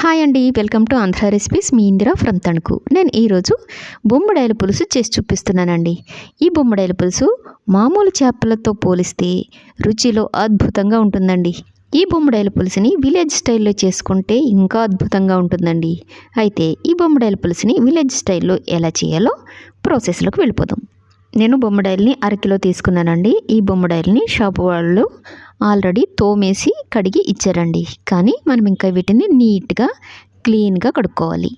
Hi అండి welcome to Andhra recipes మీ Indira from Tanuku నేను ఈరోజు బొమ్మడాయల పులుసు చేసి చూపిస్తున్నానండి. ఈ బొమ్మడాయల పులుసు మామూలు చేపలతో పోలిస్తే రుచిలో అద్భుతంగా ఉంటుందండి. ఈ బొమ్మడాయల పులుసుని విలేజ్ స్టైల్లో చేసుకుంటే ఇంకా అద్భుతంగా ఉంటుందండి. అయితే ఈ బొమ్మడాయల పులుసుని విలేజ్ స్టైల్లో ఎలా చేయాలో ప్రాసెస్లోకి వెళ్ళిపోదాం. నేను బొమ్మడాయల్ని అరకిలో తీసుకున్నానండి. ఈ బొమ్మడాయల్ని షాపు వాళ్ళు ఆల్రెడీ తోమేసి కడిగి ఇచ్చారండి. కానీ మనం ఇంకా వీటిని నీట్గా క్లీన్గా కడుక్కోవాలి.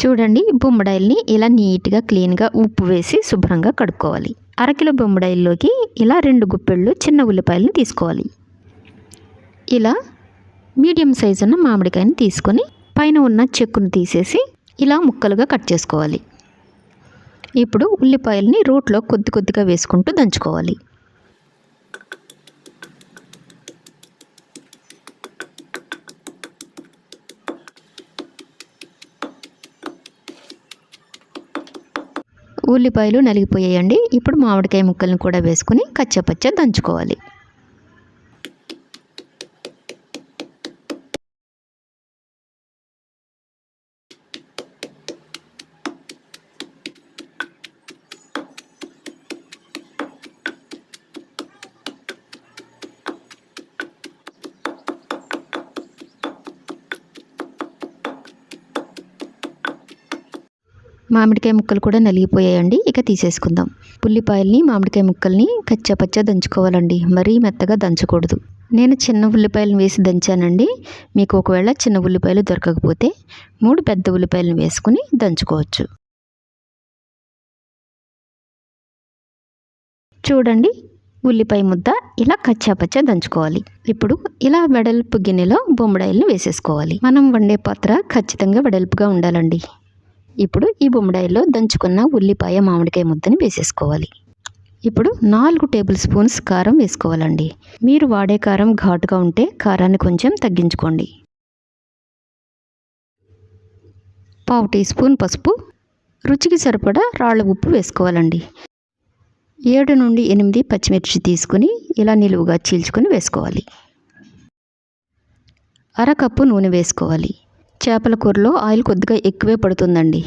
చూడండి బొమ్మడాయిల్ని ఇలా నీట్గా క్లీన్గా ఉప్పు వేసి శుభ్రంగా కడుక్కోవాలి. అరకిలో బొమ్మడాయిల్లోకి ఇలా రెండు గుప్పెళ్ళు చిన్న ఉల్లిపాయలను తీసుకోవాలి. ఇలా మీడియం సైజు ఉన్న మామిడికాయని తీసుకొని పైన ఉన్న చెక్కును తీసేసి ఇలా ముక్కలుగా కట్ చేసుకోవాలి. ఇప్పుడు ఉల్లిపాయల్ని రోట్లో కొద్ది కొద్దిగా వేసుకుంటూ దంచుకోవాలి. ఉల్లిపాయలు నలిగిపోయాయండి. ఇప్పుడు మామిడికాయ ముక్కల్ని కూడా వేసుకుని కచ్చపచ్చ దంచుకోవాలి. మామిడికాయ ముక్కలు కూడా నలిగిపోయాయండి. ఇక తీసేసుకుందాం. ఉల్లిపాయల్ని మామిడికాయ ముక్కల్ని కచ్చపచ్చ దంచుకోవాలండి. మరీ మెత్తగా దంచకూడదు. నేను చిన్న ఉల్లిపాయలను వేసి దంచానండి. మీకు ఒకవేళ చిన్న ఉల్లిపాయలు దొరకకపోతే మూడు పెద్ద ఉల్లిపాయలను వేసుకుని దంచుకోవచ్చు. చూడండి ఉల్లిపాయ ముద్ద ఇలా కచ్చాపచ్చ దంచుకోవాలి. ఇప్పుడు ఇలా వెడల్పు గిన్నెలో బొమ్మడాయిలను వేసేసుకోవాలి. మనం వండే పాత్ర ఖచ్చితంగా వెడల్పుగా ఉండాలండి. ఇప్పుడు ఈ బొమ్మడాయిలో దంచుకున్న ఉల్లిపాయ మామిడికాయ ముద్దని వేసేసుకోవాలి. ఇప్పుడు నాలుగు టేబుల్ స్పూన్స్ కారం వేసుకోవాలండి. మీరు వాడే కారం ఘాటుగా ఉంటే కారాన్ని కొంచెం తగ్గించుకోండి. పావు టీ స్పూన్ పసుపు రుచికి సరిపడా రాళ్ళ ఉప్పు వేసుకోవాలండి. ఏడు నుండి ఎనిమిది పచ్చిమిర్చి తీసుకుని ఇలా నిలువుగా చీల్చుకొని వేసుకోవాలి. అరకప్పు నూనె వేసుకోవాలి. చేపల కూరలో ఆయిల్ కొద్దిగా ఎక్కువే పడుతుందండి.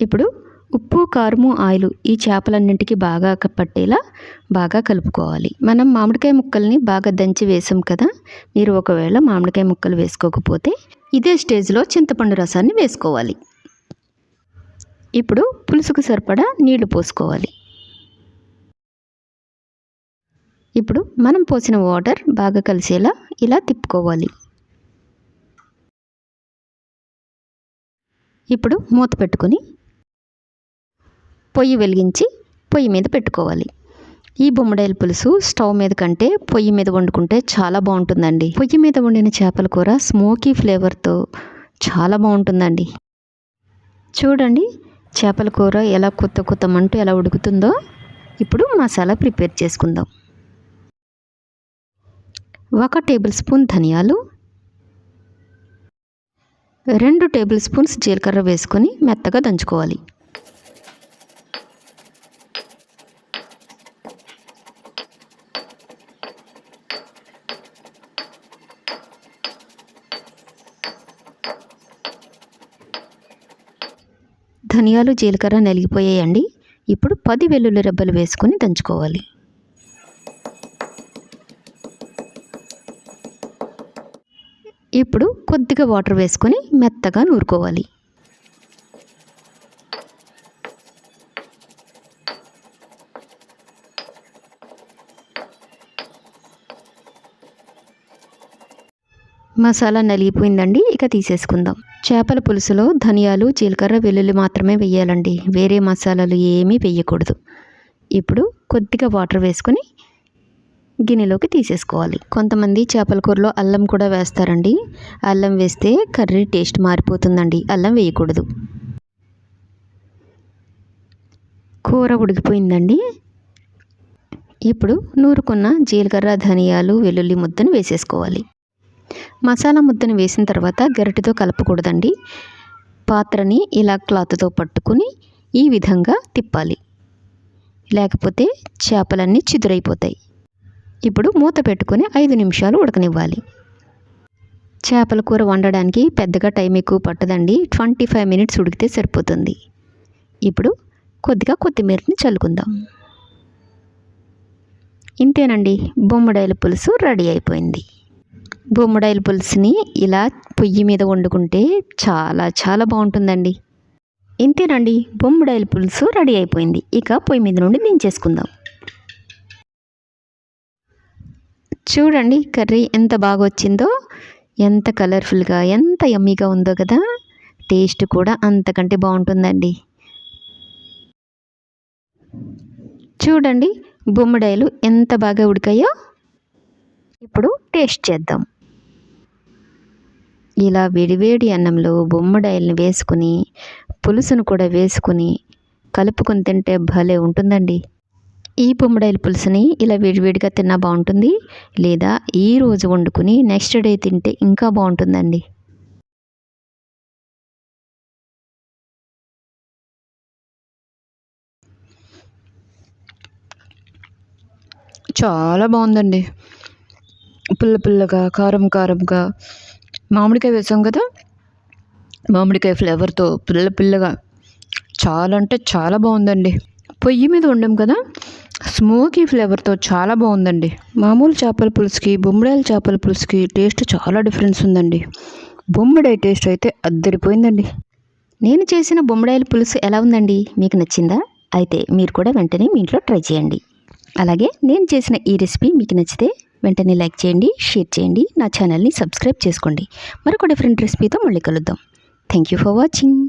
ఇప్పుడు ఉప్పు కారము ఆయిల్ ఈ చేపలన్నింటికి బాగా పట్టేలా బాగా కలుపుకోవాలి. మనం మామిడికాయ ముక్కల్ని బాగా దంచి వేసాం కదా మీరు ఒకవేళ మామిడికాయ ముక్కలు వేసుకోకపోతే ఇదే స్టేజ్లో చింతపండు రసాన్ని వేసుకోవాలి. ఇప్పుడు పులుసుకు సరిపడా నీళ్ళు పోసుకోవాలి. ఇప్పుడు మనం పోసిన వాటర్ బాగా కలిసేలా ఇలా తిప్పుకోవాలి. ఇప్పుడు మూత పెట్టుకొని పొయ్యి వెలిగించి పొయ్యి మీద పెట్టుకోవాలి. ఈ బొమ్మడాయిల పులుసు స్టవ్ మీద కంటే పొయ్యి మీద వండుకుంటే చాలా బాగుంటుందండి. పొయ్యి మీద వండిన చేపల కూర స్మోకీ ఫ్లేవర్తో చాలా బాగుంటుందండి. చూడండి చేపల కూర ఎలా కొత్త కొత్తమంటూ ఎలా ఉడుకుతుందో ఇప్పుడు మసాలా ప్రిపేర్ చేసుకుందాం. ఒక టేబుల్ స్పూన్ ధనియాలు రెండు టేబుల్ స్పూన్స్ జీలకర్ర వేసుకొని మెత్తగా దంచుకోవాలి. ధనియాలు జీలకర్ర నలిగిపోయాయండి. ఇప్పుడు పది వెల్లుల్లి రెబ్బలు వేసుకొని దంచుకోవాలి. ఇప్పుడు కొద్దిగా వాటర్ వేసుకొని మెత్తగా నూరుకోవాలి. మసాలా నలిగిపోయిందండి ఇక తీసేసుకుందాం. చేపల పులుసులో ధనియాలు జీలకర్ర వెల్లుల్లి మాత్రమే వేయాలండి. వేరే మసాలాలు ఏమీ వేయకూడదు. ఇప్పుడు కొద్దిగా వాటర్ వేసుకొని గిన్నెలోకి తీసేసుకోవాలి. కొంతమంది చేపల కూరలో అల్లం కూడా వేస్తారండి. అల్లం వేస్తే కర్రీ టేస్ట్ మారిపోతుందండి. అల్లం వేయకూడదు. కూర ఉడికిపోయిందండి. ఇప్పుడు నూరుకున్న జీలకర్ర ధనియాలు వెల్లుల్లి ముద్దను వేసేసుకోవాలి. మసాలా ముద్దను వేసిన తర్వాత గరిటెతో కలపకూడదండి. పాత్రని ఇలా క్లాత్తో పట్టుకుని ఈ విధంగా తిప్పాలి. లేకపోతే చేపలన్నీ చిదురైపోతాయి. ఇప్పుడు మూత పెట్టుకొని ఐదు నిమిషాలు ఉడకనివ్వాలి. చేపల కూర వండడానికి పెద్దగా టైం ఎక్కువ పట్టదండి. ట్వంటీ ఫైవ్ మినిట్స్ ఉడికితే సరిపోతుంది. ఇప్పుడు కొద్దిగా కొత్తిమీరని చల్లుకుందాం. ఇంతేనండి బొమ్మడాయిల పులుసు రెడీ అయిపోయింది. బొమ్మడాయిల పులుసుని ఇలా పొయ్యి మీద వండుకుంటే చాలా చాలా బాగుంటుందండి. ఇంతేనండి బొమ్మడాయిల పులుసు రెడీ అయిపోయింది. ఇక పొయ్యి మీద నుండి దించేసుకుందాం. చూడండి కర్రీ ఎంత బాగా వచ్చిందో ఎంత కలర్ఫుల్గా ఎంత యమ్మీగా ఉందో కదా? టేస్ట్ కూడా అంతకంటే బాగుంటుందండి. చూడండి బొమ్మడాయలు ఎంత బాగా ఉడికాయో. ఇప్పుడు టేస్ట్ చేద్దాం. ఇలా వేడివేడి అన్నంలో బొమ్మడాయలను వేసుకుని పులుసును కూడా వేసుకుని కలుపుకొని తింటే భలే ఉంటుందండి. ఈ బొమ్మడాయిల పులుసుని ఇలా వేడివేడిగా తిన్నా బాగుంటుంది లేదా ఈ రోజు వండుకుని నెక్స్ట్ డే తింటే ఇంకా బాగుంటుందండి. చాలా బాగుందండి. పుల్ల పుల్లగా కారం కారంగా. మామిడికాయ వేసాం కదా? మామిడికాయ ఫ్లేవర్తో పుల్ల పుల్లగా. చాలా అంటే చాలా బాగుందండి. పొయ్యి మీద వండాం కదా? స్మోకీ ఫ్లేవర్తో చాలా బాగుందండి. మామూలు చేపల పులుసుకి బొమ్మడాయిల చేపల పులుసుకి టేస్ట్ చాలా డిఫరెన్స్ ఉందండి. బొమ్మడాయి టేస్ట్ అయితే అద్దరిపోయిందండి. నేను చేసిన బొమ్మడాయిల పులుసు ఎలా ఉందండి? మీకు నచ్చిందా? అయితే మీరు కూడా వెంటనే మీ ఇంట్లో ట్రై చేయండి. అలాగే నేను చేసిన ఈ రెసిపీ మీకు నచ్చితే వెంటనే లైక్ చేయండి షేర్ చేయండి నా ఛానల్ని సబ్స్క్రైబ్ చేసుకోండి. మరొక డిఫరెంట్ రెసిపీతో మళ్ళీ కలుద్దాం. Thank you for watching